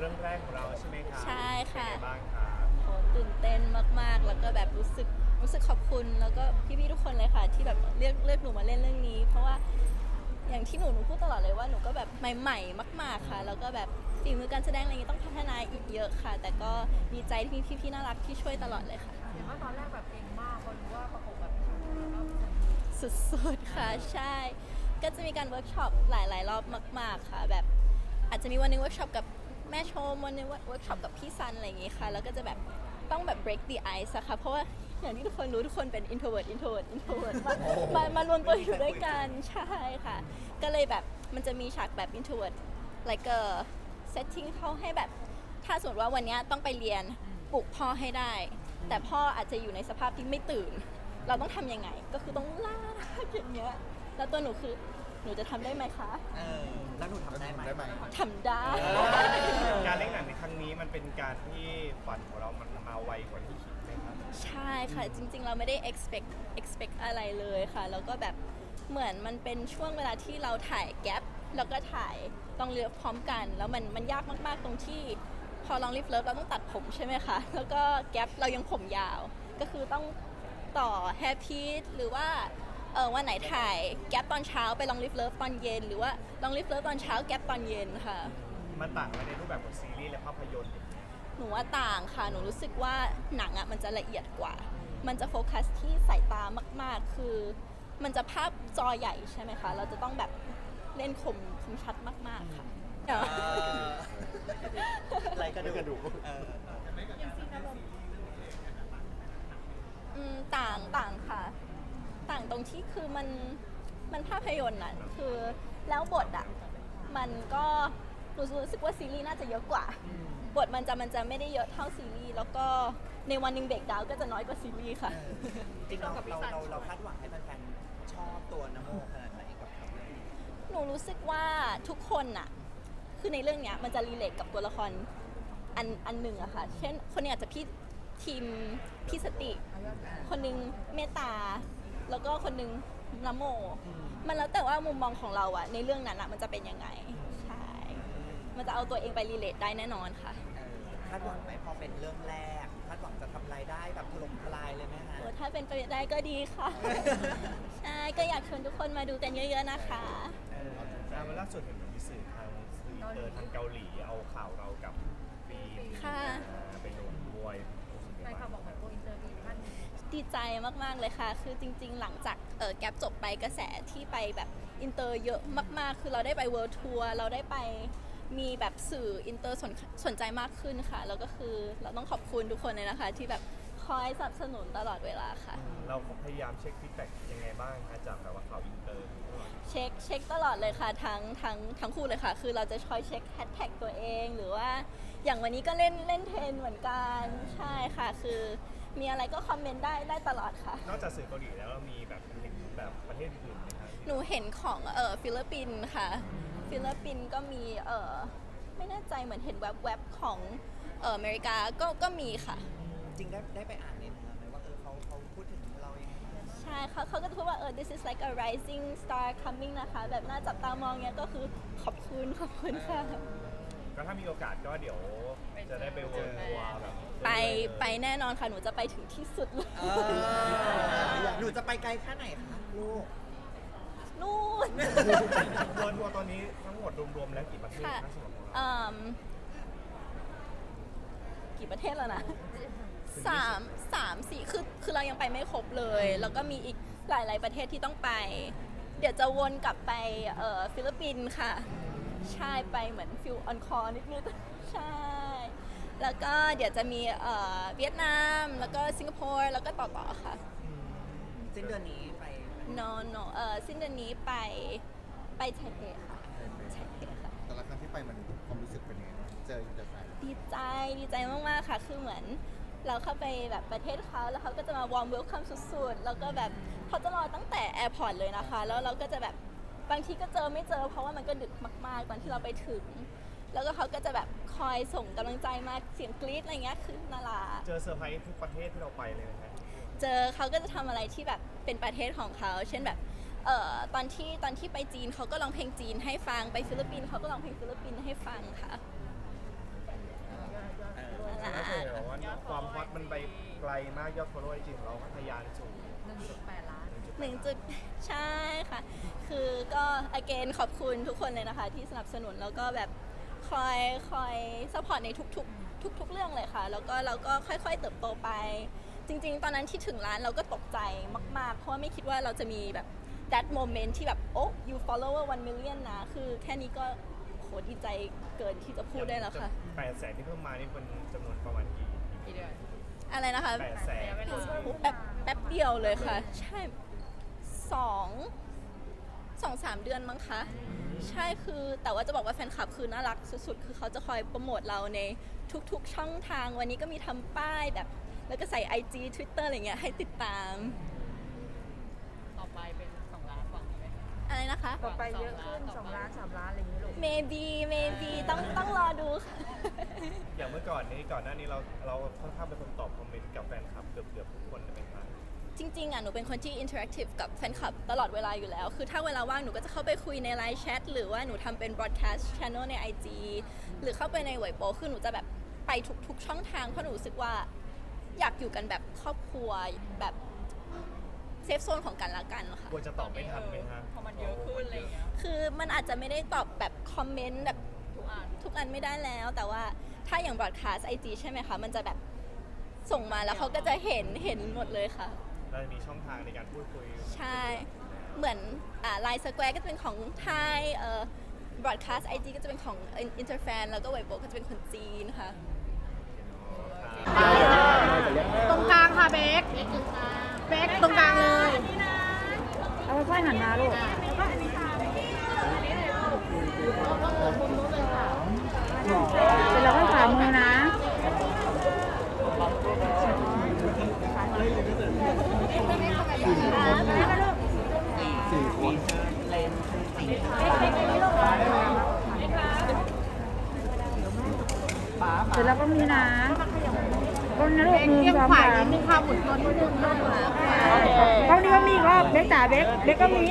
เรื่องแรกของเราใช่ไหมครับใช่ค่ะ เป็นไงบ้างครับโหตื่นเต้นมากๆ แล้วก็แบบรู้สึกรู้สึกขอบคุณแล้วก็พี่ๆทุกคนเลยค่ะ ที่แบบเลือกเลือกหนูมาเล่นเรื่องนี้ เพราะว่าอย่างที่หนูหนูพูดตลอดเลยว่าหนูก็แบบใหม่ๆ มาก ๆค่ะ แล้วก็แบบฝีมือการแสดงอะไรอย่างนี้ต้องพัฒนาอีกเยอะค่ะ แต่ก็ดีใจที่มีพี่ๆน่ารักที่ช่วยตลอดเลยค่ะ เห็นว่าตอนแรกแบบเก่งมากพอรู้ว่าประกบแบบแล้วก็สุดๆ ค่ะ ใช่ ก็จะมีการเวิร์กช็อปหลายๆ รอบมาก ๆ ค่ะ แบบอาจจะมีวันหนึงเวิร์กช็อปกับ แม่ชมวันหนึงเวิร์กช็อปกับพี่ซันอะไรอย่างงี้ค่ะ แล้วก็จะแบบต้องแบบ break the ice อะค่ะ เพราะว่าอย่างที่ทุกคนรู้ทุกคนเป็น introvert introvert introvert มามามารวมตัวอยู่ด้วยกันใช่ค่ะ ก็เลยแบบมันจะมีฉากแบบ introvert like a setting เขาให้แบบ ถ้าสมมติว่าวันเนี้ยต้องไปเรียนปลุกพ่อให้ได้ แต่พ่ออาจจะอยู่ในสภาพที่ไม่ตื่น เราต้องทำยังไง ก็คือต้องลากอย่างเงี้ยแล้วตัวหนูคือ หนูจะทำได้ไหมคะเออแล้วหนูทำได้ไหม ได้ไหม ทำได้การเล่นหนังในครั้งนี้มันเป็นการที่ฝันของเรามันมาไวกว่าที่คิดไหมครับ ใช่ค่ะ จริง ๆ เราไม่ได้ expect expect อะไรเลยค่ะ แล้วก็แบบเหมือนมันเป็นช่วงเวลาที่เราถ่ายแกปแล้วก็ถ่ายต้องเลือกพร้อมกัน แล้วมันมันยากมากๆตรงที่พอลองลิฟเลิฟเราต้องตัดผมใช่ไหมคะ แล้วก็แกปเรายังผมยาว ก็คือต้องต่อแฮปปี้หรือว่า เออวันไหนถ่ายแกปตอนเช้าไปลองลิฟเลิฟตอนเย็น หรือว่าลองลิฟเลิฟตอนเช้าแกปตอนเย็นค่ะ มันต่างกันในรูปแบบของซีรีส์และภาพยนตร์อย่างเงี้ยหนูว่าต่างค่ะ หนูรู้สึกว่าหนังอะมันจะละเอียดกว่า มันจะโฟกัสที่สายตามาก ๆ คือ มันจะภาพจอใหญ่ใช่ไหมคะ เราจะต้องแบบเล่นคมคมชัดมากๆค่ะเออไรกระไม่กระดูดูกกเอออืมต่างต่างค่ะ ต่างตรงที่คือมันมันภาพยนตร์น่ะคือแล้วบทอะมันก็หนูรู้สึกว่าซีรีส์น่าจะเยอะกว่า บทมันจะมันจะไม่ได้เยอะเท่าซีรีส์แล้วก็ในวันหนึ่งเบรกดาวน์ก็จะน้อยกว่าซีรีส์ค่ะ จริงเราเราเราเราคาดหวังให้แฟนๆชอบตัวนโมขนาดไหนกับกับเรื่องนี้หนูรู้สึกว่าทุกคนน่ะคือในเรื่องเนี้ยมันจะรีเลทกับตัวละครอันอันหนึ่งอะค่ะ เช่นคนหนึงอาจจะพี่ทีมพี่สติ คนหนึงเมตตา แล้วก็คนหนึงนโม มันแล้วแต่ว่ามุมมองของเราอะในเรื่องนั้นอะมันจะเป็นยังไง ใช่ มันจะเอาตัวเองไปรีเลทได้แน่นอนค่ะ เออคาดหวังไหมพอเป็นเรื่องแรกคาดหวังจะทำรายได้แบบถล่มทลายเลยไหมฮะ โอ้ถ้าเป็นไปได้ก็ดีค่ะ ใช่ ก็อยากชวนทุกคนมาดูกันเยอะๆนะคะ เอออ่าวันล่าสุดเห็นมีสื่อทางสื่ออินเตอร์ทางเกาหลีเอาข่าวเรากับฟิล์มค่ะ ใจมาก ๆ เลยค่ะ คือจริง ๆ หลังจากเออแกปจบไปกระแสที่ไปแบบอินเตอร์เยอะมาก ๆ คือเราได้ไปเวิลด์ทัวร์เราได้ไปมีแบบสื่ออินเตอร์สนสนใจมากขึ้นค่ะ แล้วก็คือเราต้องขอบคุณทุกคนเลยนะคะ ที่แบบคอยสนับสนุนตลอดเวลาค่ะ เราพยายามเช็คฟีดแบ็กยังไงบ้างคะจากแบบว่าข่าวอินเตอร์เช็คเช็คตลอดเลยค่ะทั้งทั้งทั้งคู่เลยค่ะ คือเราจะคอยเช็คแฮชแท็กตัวเอง หรือว่าอย่างวันนี้ก็เล่นเล่นเทรนเหมือนกันใช่ค่ะ คือ มีอะไรก็คอมเมนต์ได้ได้ตลอดค่ะ นอกจากสื่อเกาหลีแล้วเรามีแบบเห็นแบบประเทศอื่นไหมครับหนูเห็นของเออฟิลิปปินส์ค่ะ ฟิลิปปินส์ก็มีเออไม่แน่ใจเหมือนเห็นแวบๆของเอออเมริกาก็ก็มีค่ะ จริงได้ได้ไปอ่านในเนื้อไหมว่าเออเขาเขาพูดถึงเรายังไงบ้างใช่เขาเขาก็จะพูดว่าเออ this is like a rising star coming นะคะ แบบน่าจับตามองเนี้ยก็คือขอบคุณขอบคุณค่ะ ก็ถ้ามีโอกาสก็เดี๋ยวจะได้ไปเวิร์ลทัวร์แบบไปไปแน่นอนค่ะ หนูจะไปถึงที่สุดเลยเออหนูจะไปไกลแค่ไหนคะลูก นู่น เวิร์ลทัวร์ตอนนี้ทั้งหมดรวมๆแล้วกี่ประเทศค่ะนะสำหรับของเรา เอิ่มกี่ประเทศแล้วนะสามสามสี่คือคือเรายังไปไม่ครบเลย แล้วก็มีอีกหลาย ๆ ประเทศที่ต้องไป เดี๋ยวจะวนกลับไปเอ่อฟิลิปปินส์ค่ะ ใช่ไปเหมือนฟิลออนคอร์นิดนึงใช่ แล้วก็เดี๋ยวจะมีเอ่อเวียดนาม แล้วก็สิงคโปร์แล้วก็ต่อๆค่ะ สิ้นเดือนนี้ไป no no เอ่อสิ้นเดือนนี้ไปไปไทเปค่ะไทเปค่ะ แต่ละครั้งที่ไปมันความรู้สึกเป็นยังไงบ้างเจออินเตอร์แฟนดีใจดีใจมากๆค่ะ คือเหมือนเราเข้าไปแบบประเทศเขาแล้วเขาก็จะมาวอร์มเวลคัมสุดๆ แล้วก็แบบเขาจะรอตั้งแต่แอร์พอร์ตเลยนะคะ แล้วเราก็จะแบบ บางทีก็เจอไม่เจอ เพราะว่ามันก็ดึกมาก ๆ ตอนที่เราไปถึง แล้วก็เขาก็จะแบบคอยส่งกำลังใจมาเสียงกรี๊ดอะไรเงี้ยคือนาราเจอเซอร์ไพรส์ทุกประเทศที่เราไปเลยนะฮะเจอเขาก็จะทำอะไรที่แบบเป็นประเทศของเขา เช่นแบบเอ่อตอนที่ตอนที่ไปจีนเขาก็ร้องเพลงจีนให้ฟังไปฟิลิปปินส์เขาก็ร้องเพลงฟิลิปปินส์ให้ฟังค่ะ แล้วกเห็นว่าความฮอตมันไปไกลมากยอดฟอลโล่จริงเราก็ทยานสูง หนึ่งจุดใช่ค่ะ คือก็ again ขอบคุณทุกคนเลยนะคะ ที่สนับสนุนแล้วก็แบบคอยคอย support ในทุกๆ ทุก ๆ เรื่องเลยค่ะ แล้วก็เราก็ค่อยๆ เติบโตไป จริง ๆ ตอนนั้นที่ถึงร้านเราก็ตกใจมากๆ เพราะว่าไม่คิดว่าเราจะมีแบบ that moment ที่แบบ โอ้ you follower one million นะ คือแค่นี้ก็โหดีใจเกินที่จะพูดได้แล้วค่ะ แปดแสนที่เพิ่มมานี่เป็นจำนวนประมาณกี่กี่เดือนอะไรนะคะ แปดแสนโอ้แป๊บแป๊บเดียวเลยค่ะ ใช่ สองสองสามเดือนมั้งคะ ใช่คือแต่ว่าจะบอกว่าแฟนคลับคือน่ารักสุดๆ คือเขาจะคอยโปรโมทเราในทุกๆ ช่องทางวันนี้ก็มีทำป้ายแบบ แล้วก็ใส่ IG Twitter อะไรเงี้ยให้ติดตาม ต่อไปเป็นสองล้านหวังไหม อะไรนะคะ ต่อไปเยอะขึ้นสองล้านสามล้านอะไรอย่างนี้ลูก maybe maybe ต้องต้องรอดูค่ะ อย่างเมื่อก่อนนี้ก่อนหน้านี้เราเราค่อนข้างเป็นคนตอบคอมเมนต์กับแฟนคลับเกือบเกือบทุกคนเลยไหมครับ จริงๆอะหนูเป็นคนที่อินเทอร์แอคทีฟกับแฟนคลับตลอดเวลาอยู่แล้ว คือถ้าเวลาว่างหนูก็จะเข้าไปคุยในไลน์แชทหรือว่าหนูทำเป็น broadcast channel ใน IG หรือเข้าไปในเว็บโปคือหนูจะแบบไปทุกๆช่องทางเพราะหนูรู้สึกว่าอยากอยู่กันแบบครอบครัวแบบเซฟโซนของกันและกันค่ะ กลัวจะตอบไม่ทันไหมฮะพอมันเยอะขึ้นอะไรอย่างเงี้ยคือมันอาจจะไม่ได้ตอบแบบคอมเมนต์แบบทุกอันทุกอันไม่ได้แล้ว แต่ว่าถ้าอย่าง broadcast IG ใช่ไหมคะ มันจะแบบส่งมาแล้วเขาก็จะเห็นเห็นหมดเลยค่ะ เราจะมีช่องทางในการพูดคุย ใช่ เหมือนอ่าไลน์สแควร์ก็จะเป็นของไทยเอ่อบรอดคาสไอจีก็จะเป็นของอินเตอร์แฟนแล้วก็เว็บโบก็จะเป็นคนจีนค่ะ ตรงกลางค่ะเบคเบคตรงกลางเลยเอาค่อยๆหันมาลูกเสร็จแล้วก็ขวามือนะ เส ร็จแล้วก็มีนะก็นะลูกมือสองขวานิดนึงค่ะหมุนตัวนิดนึงกล้องนี้ก็มีอีกรอบเบคจ๋าเบคเบคก็มี